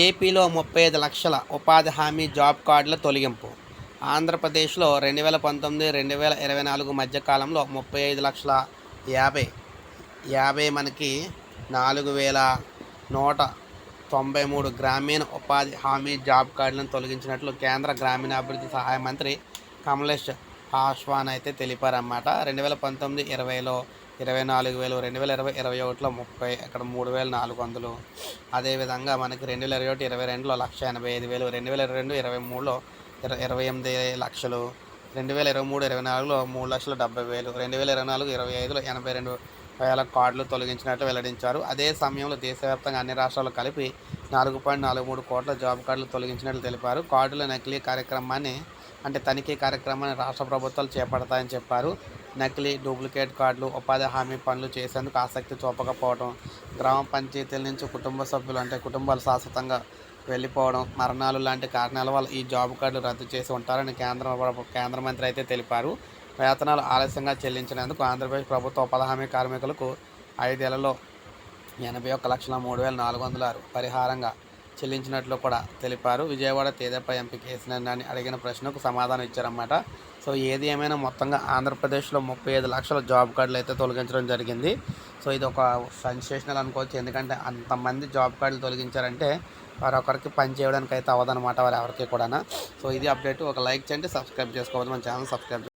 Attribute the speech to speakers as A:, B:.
A: ఏపీలో ముప్పై ఐదు లక్షల ఉపాధి హామీ జాబ్ కార్డుల తొలగింపు. ఆంధ్రప్రదేశ్లో రెండు వేల పంతొమ్మిది రెండు వేల ఇరవై నాలుగు మధ్య కాలంలో ముప్పై ఐదు లక్షల యాభై యాభై మనకి నాలుగు వేల నూట తొంభై మూడు గ్రామీణ ఉపాధి హామీ జాబ్ కార్డులను తొలగించినట్లు కేంద్ర గ్రామీణాభివృద్ధి సహాయ మంత్రి కమలేష్ పాస్వాన్ అయితే తెలిపారన్నమాట. రెండు వేల పంతొమ్మిది ఇరవైలో ఇరవై నాలుగు వేలు రెండు వేల ఇరవై ఇరవై ఒకటిలో ముప్పై అక్కడ మూడు వేల నాలుగు వందలు. అదేవిధంగా మనకి రెండు వేల ఇరవై ఒకటి ఇరవై రెండులో లక్ష ఎనభై ఐదు వేలు రెండు వేల ఇరవై రెండు ఇరవై మూడులో ఇరవై ఎనిమిది లక్షలు రెండు వేల ఇరవై మూడు ఇరవై నాలుగులో మూడు లక్షల డెబ్బై వేలు రెండు వేల ఇరవై నాలుగు ఇరవై ఐదులో ఎనభై రెండు వేల కార్డులు తొలగించినట్లు వెల్లడించారు. అదే సమయంలో దేశవ్యాప్తంగా అన్ని రాష్ట్రాలు కలిపి నాలుగు పాయింట్ నాలుగు మూడు కోట్ల జాబ్ కార్డులు తొలగించినట్లు తెలిపారు. కార్డుల నకిలీ కార్యక్రమాన్ని అంటే తనిఖీ కార్యక్రమాన్ని రాష్ట్ర ప్రభుత్వాలు చేపడతాయని చెప్పారు. నకిలీ డూప్లికేట్ కార్డులు ఉపాధి హామీ పనులు చేసేందుకు ఆసక్తి చూపకపోవడం గ్రామ పంచాయతీల నుంచి కుటుంబ సభ్యులు అంటే కుటుంబాలు శాశ్వతంగా వెళ్ళిపోవడం మరణాలు లాంటి కారణాల వల్ల ఈ జాబ్ కార్డులు రద్దు చేసి ఉంటారని కేంద్ర కేంద్ర మంత్రి అయితే తెలిపారు. వేతనాలు ఆలస్యంగా చెల్లించినందుకు ఆంధ్రప్రదేశ్ ప్రభుత్వ ఉపాధి హామీ కార్మికులకు ఐదేళ్ళలో ఎనభై ఒక్క లక్షల మూడు వేల నాలుగు వందల ఆరు పరిహారంగా చెల్లించినట్లు కూడా తెలిపారు. విజయవాడ తేదపై ఎంపీ కేసీఆర్ అడిగిన ప్రశ్నకు సమాధానం ఇచ్చారన్నమాట. సో ఏది ఏమైనా మొత్తంగా ఆంధ్రప్రదేశ్లో ముప్పై ఐదు లక్షల జాబ్ కార్డులు అయితే తొలగించడం జరిగింది. సో ఇది ఒక సెన్సేషనల్ అనుకోవచ్చు. ఎందుకంటే అంతమంది జాబ్ కార్డులు తొలగించారంటే వారొకరికి పని చేయడానికి అయితే అవ్వదనమాట వారు ఎవరికి కూడా సో ఇది అప్డేట్. ఒక లైక్ చేయండి సబ్స్క్రైబ్ చేసుకోవద్దు. మన ఛానల్ సబ్స్క్రైబ్